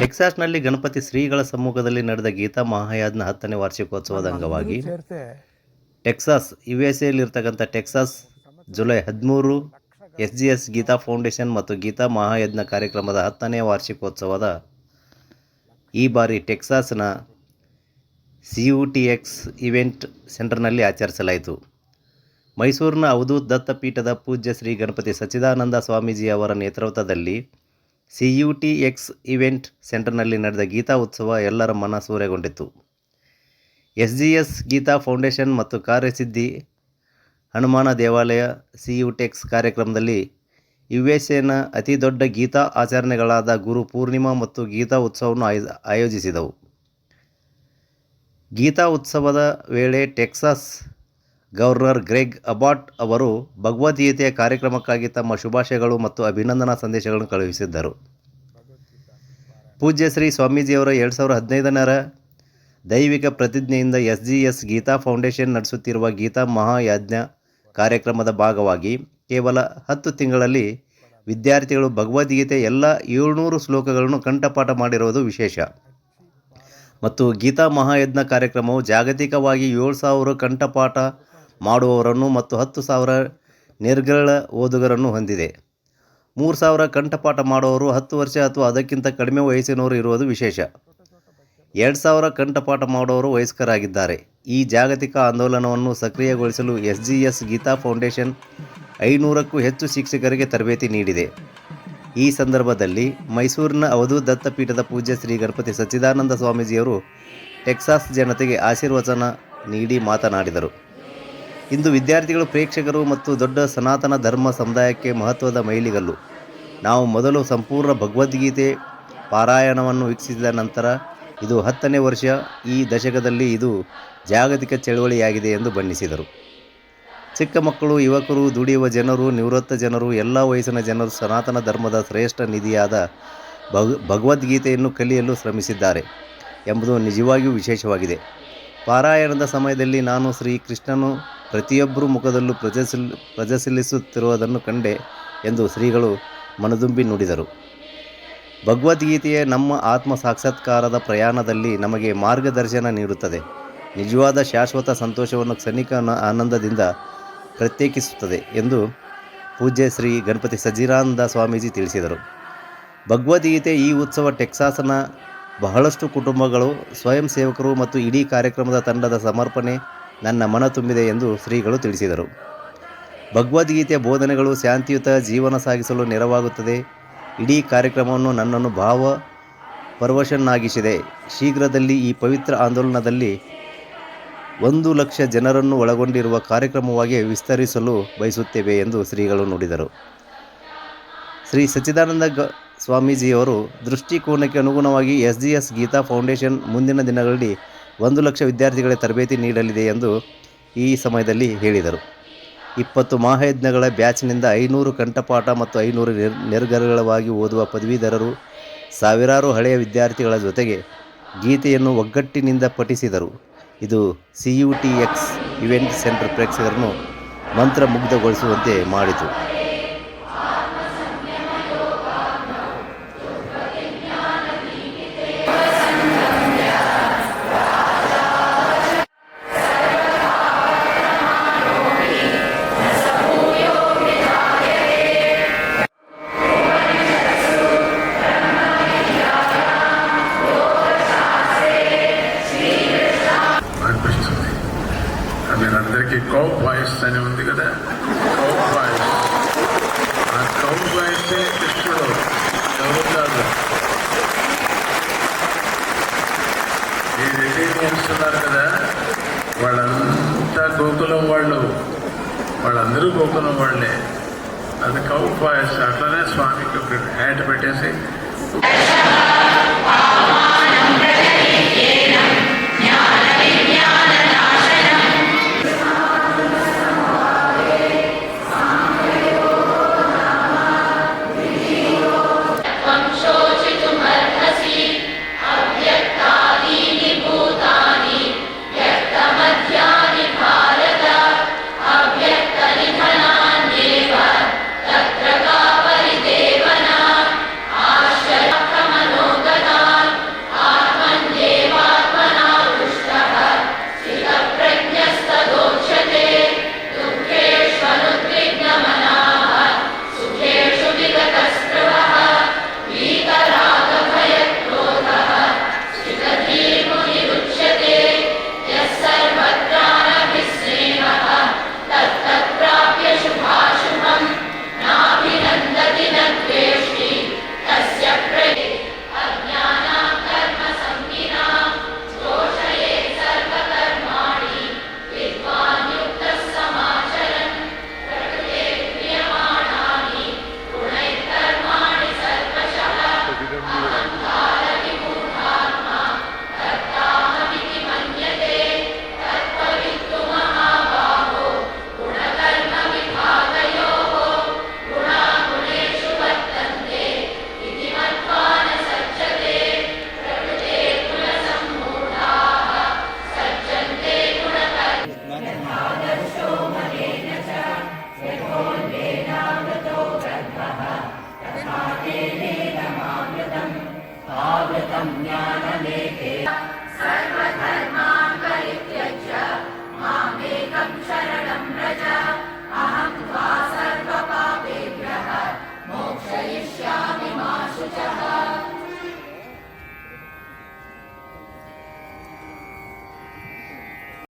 ಟೆಕ್ಸಾಸ್ನಲ್ಲಿ ಗಣಪತಿ ಶ್ರೀಗಳ ಸಮ್ಮುಖದಲ್ಲಿ ನಡೆದ ಗೀತಾ ಮಹಾಯಾಜ್ನ ಹತ್ತನೇ ವಾರ್ಷಿಕೋತ್ಸವದ ಅಂಗವಾಗಿ ಟೆಕ್ಸಾಸ್ ಯು ಎಸ್ ಎಲ್ಲಿರ್ತಕ್ಕಂಥ ಟೆಕ್ಸಾಸ್ ಜುಲೈ ಹದಿಮೂರು S G S Geeta foundation ಮತ್ತು ಗೀತಾ ಮಹಾಯಜ್ಞ ಕಾರ್ಯಕ್ರಮದ ಹತ್ತನೇ ವಾರ್ಷಿಕೋತ್ಸವದ ಈ ಬಾರಿ ಟೆಕ್ಸಾಸ್ನ C U T X event ಸೆಂಟರ್ನಲ್ಲಿ ಆಚರಿಸಲಾಯಿತು. ಮೈಸೂರಿನ ಅವಧೂತ್ ದತ್ತಪೀಠದ ಪೂಜ್ಯ ಶ್ರೀ ಗಣಪತಿ ಸಚ್ಚಿದಾನಂದ ಸ್ವಾಮೀಜಿ ಅವರ ನೇತೃತ್ವದಲ್ಲಿ C U T X event ಸೆಂಟರ್ನಲ್ಲಿ ನಡೆದ ಗೀತಾ ಉತ್ಸವ ಎಲ್ಲರ ಮನ ಸೂರೆಗೊಂಡಿತು S G S Gita foundation ಮತ್ತು ಕಾರ್ಯಸಿದ್ಧಿ ಹನುಮಾನ ದೇವಾಲಯ ಸಿ ಯು ಟೆಕ್ಸ್ ಕಾರ್ಯಕ್ರಮದಲ್ಲಿ ಯು ಎಸ್ ಎನ ಅತಿ ದೊಡ್ಡ ಗೀತಾ ಆಚರಣೆಗಳಾದ ಗುರು ಪೂರ್ಣಿಮಾ ಮತ್ತು ಗೀತಾ ಉತ್ಸವವನ್ನು ಆಯೋ, ಆಯೋಜಿಸಿದವು. ಗೀತಾ ಉತ್ಸವದ ವೇಳೆ ಟೆಕ್ಸಾಸ್ ಗವರ್ನರ್ ಗ್ರೆಗ್ ಅಬಾಟ್ ಅವರು ಭಗವದ್ಗೀತೆಯ ಕಾರ್ಯಕ್ರಮಕ್ಕಾಗಿ ತಮ್ಮ ಶುಭಾಶಯಗಳು ಮತ್ತು ಅಭಿನಂದನಾ ಸಂದೇಶಗಳನ್ನು ಕಳುಹಿಸಿದ್ದರು. ಪೂಜ್ಯ ಶ್ರೀ ಸ್ವಾಮೀಜಿಯವರ ಎರಡು ಸಾವಿರದ ಹದಿನೈದನರ ದೈವಿಕ ಪ್ರತಿಜ್ಞೆಯಿಂದ S G S Geeta foundation ನಡೆಸುತ್ತಿರುವ ಗೀತಾ ಮಹಾಯಾಜ್ಞ ಕಾರ್ಯಕ್ರಮದ ಭಾಗವಾಗಿ ಕೇವಲ ಹತ್ತು ತಿಂಗಳಲ್ಲಿ ವಿದ್ಯಾರ್ಥಿಗಳು ಭಗವದ್ಗೀತೆ ಎಲ್ಲ ಏಳ್ನೂರು ಶ್ಲೋಕಗಳನ್ನು ಕಂಠಪಾಠ ಮಾಡಿರುವುದು ವಿಶೇಷ. ಮತ್ತು ಗೀತಾ ಮಹಾಯಜ್ಞ ಕಾರ್ಯಕ್ರಮವು ಜಾಗತಿಕವಾಗಿ ಏಳು ಸಾವಿರ ಕಂಠಪಾಠ ಮಾಡುವವರನ್ನು ಮತ್ತು ಹತ್ತು ಸಾವಿರ ನಿರ್ಗಳ ಓದುಗರನ್ನು ಹೊಂದಿದೆ. ಮೂರು ಸಾವಿರ ಕಂಠಪಾಠ ಮಾಡುವವರು ಹತ್ತು ವರ್ಷ ಅಥವಾ ಅದಕ್ಕಿಂತ ಕಡಿಮೆ ವಯಸ್ಸಿನವರು ಇರುವುದು ವಿಶೇಷ. ಎರಡು ಸಾವಿರ ಕಂಠಪಾಠ ಮಾಡುವವರು ವಯಸ್ಕರಾಗಿದ್ದಾರೆ. ಈ ಜಾಗತಿಕ ಆಂದೋಲನವನ್ನು ಸಕ್ರಿಯಗೊಳಿಸಲು S G S Geeta foundation ಐನೂರಕ್ಕೂ ಹೆಚ್ಚು ಶಿಕ್ಷಕರಿಗೆ ತರಬೇತಿ ನೀಡಿದೆ. ಈ ಸಂದರ್ಭದಲ್ಲಿ ಮೈಸೂರಿನ ಅವಧೂತ್ ದತ್ತಪೀಠದ ಪೂಜ್ಯ ಶ್ರೀ ಗಣಪತಿ ಸಚ್ಚಿದಾನಂದ ಸ್ವಾಮೀಜಿಯವರು ಟೆಕ್ಸಾಸ್ ಜನತೆಗೆ ಆಶೀರ್ವಚನ ನೀಡಿ ಮಾತನಾಡಿದರು. ಇಂದು ವಿದ್ಯಾರ್ಥಿಗಳು, ಪ್ರೇಕ್ಷಕರು ಮತ್ತು ದೊಡ್ಡ ಸನಾತನ ಧರ್ಮ ಸಮುದಾಯಕ್ಕೆ ಮಹತ್ವದ ಮೈಲಿಗಲ್ಲು. ನಾವು ಮೊದಲು ಸಂಪೂರ್ಣ ಭಗವದ್ಗೀತೆ ಪಾರಾಯಣವನ್ನು ವೀಕ್ಷಿಸಿದ ನಂತರ ಇದು ಹತ್ತನೇ ವರ್ಷ. ಈ ದಶಕದಲ್ಲಿ ಇದು ಜಾಗತಿಕ ಚಳವಳಿಯಾಗಿದೆ ಎಂದು ಬಣ್ಣಿಸಿದರು. ಚಿಕ್ಕ ಮಕ್ಕಳು, ಯುವಕರು, ದುಡಿಯುವ ಜನರು, ನಿವೃತ್ತ ಜನರು, ಎಲ್ಲ ವಯಸ್ಸಿನ ಜನರು ಸನಾತನ ಧರ್ಮದ ಶ್ರೇಷ್ಠ ನಿಧಿಯಾದ ಭಗ್, ಭಗವದ್ಗೀತೆಯನ್ನು ಕಲಿಯಲು ಶ್ರಮಿಸಿದ್ದಾರೆ ಎಂಬುದು ನಿಜವಾಗಿಯೂ ವಿಶೇಷವಾಗಿದೆ. ಪಾರಾಯಣದ ಸಮಯದಲ್ಲಿ ನಾನು ಶ್ರೀ ಕೃಷ್ಣನು ಪ್ರತಿಯೊಬ್ಬರ ಮುಖದಲ್ಲೂ ಪ್ರಜಸಿಲ್, ಪ್ರಜಸಲಿಸುತ್ತಿರುವುದನ್ನು ಕಂಡೆ ಎಂದು ಶ್ರೀಗಳು ಮನದುಂಬಿ ನುಡಿದರು. ಭಗವದ್ಗೀತೆಯ ನಮ್ಮ ಆತ್ಮ ಸಾಕ್ಷಾತ್ಕಾರದ ಪ್ರಯಾಣದಲ್ಲಿ ನಮಗೆ ಮಾರ್ಗದರ್ಶನ ನೀಡುತ್ತದೆ. ನಿಜವಾದ ಶಾಶ್ವತ ಸಂತೋಷವನ್ನು ಕ್ಷಣಿಕ ಆನಂದದಿಂದ ಪ್ರತ್ಯೇಕಿಸುತ್ತದೆ ಎಂದು ಪೂಜ್ಯ ಶ್ರೀ ಗಣಪತಿ ಸಜ್ಜಿರಾನಂದ ಸ್ವಾಮೀಜಿ ತಿಳಿಸಿದರು. ಭಗವದ್ಗೀತೆ ಈ ಉತ್ಸವ ಟೆಕ್ಸಾಸ್ನ ಬಹಳಷ್ಟು ಕುಟುಂಬಗಳು, ಸ್ವಯಂ ಸೇವಕರು ಮತ್ತು ಇಡೀ ಕಾರ್ಯಕ್ರಮದ ತಂಡದ ಸಮರ್ಪಣೆ ನನ್ನ ಮನ ತುಂಬಿದೆ ಎಂದು ಶ್ರೀಗಳು ತಿಳಿಸಿದರು. ಭಗವದ್ಗೀತೆಯ ಬೋಧನೆಗಳು ಶಾಂತಿಯುತ ಜೀವನ ಸಾಗಿಸಲು ನೆರವಾಗುತ್ತದೆ. ಇಡೀ ಕಾರ್ಯಕ್ರಮವನ್ನು ನನ್ನನ್ನು ಭಾವ ಪರ್ವಶನ್ನಾಗಿಸಿದೆ ಶೀಘ್ರದಲ್ಲಿ ಈ ಪವಿತ್ರ ಆಂದೋಲನದಲ್ಲಿ ಒಂದು ಲಕ್ಷ ಜನರನ್ನು ಒಳಗೊಂಡಿರುವ ಕಾರ್ಯಕ್ರಮವಾಗಿ ವಿಸ್ತರಿಸಲು ಬಯಸುತ್ತೇವೆ ಎಂದು ಶ್ರೀಗಳು ನುಡಿದರು. ಶ್ರೀ ಸಚ್ಚಿದಾನಂದ ಗ ಸ್ವಾಮೀಜಿಯವರು ದೃಷ್ಟಿಕೋನಕ್ಕೆ ಅನುಗುಣವಾಗಿ S G S Geeta foundation ಮುಂದಿನ ದಿನಗಳಲ್ಲಿ ಒಂದು ಲಕ್ಷ ವಿದ್ಯಾರ್ಥಿಗಳಿಗೆ ತರಬೇತಿ ನೀಡಲಿದೆ ಎಂದು ಈ ಸಮಯದಲ್ಲಿ ಹೇಳಿದರು. ಇಪ್ಪತ್ತು ಮಹಾಯಜ್ಞಗಳ ಬ್ಯಾಚ್ನಿಂದ ಐನೂರು ಕಂಠಪಾಠ ಮತ್ತು ಐನೂರು ನಿರ್ ನಿರ್ಗರಗಳವಾಗಿ ಓದುವ ಪದವೀಧರರು ಸಾವಿರಾರು ಹಳೆಯ ವಿದ್ಯಾರ್ಥಿಗಳ ಜೊತೆಗೆ ಗೀತೆಯನ್ನು ಒಗ್ಗಟ್ಟಿನಿಂದ ಪಠಿಸಿದರು. ಇದು C U T X event centre ಪ್ರೇಕ್ಷಕರನ್ನು ಮಂತ್ರಮುಗ್ಧಗೊಳಿಸುವಂತೆ ಮಾಡಿತು. వాయిస్ అని ఉంది కదా. కౌ వాయిస్ ఆ కౌ వాయిస్ కృష్ణుడు ఎవరు కాదు. ఈ రెడీనియన్స్ ఉన్నారు కదా. వాళ్ళంతా గోకులం వాళ్ళు. వాళ్ళందరూ గోకులం వాళ్ళే. అది కౌ వాయిస్ అట్లనే స్వామికి ఒక హ్యాట్ పెట్టేసి ज्ञाने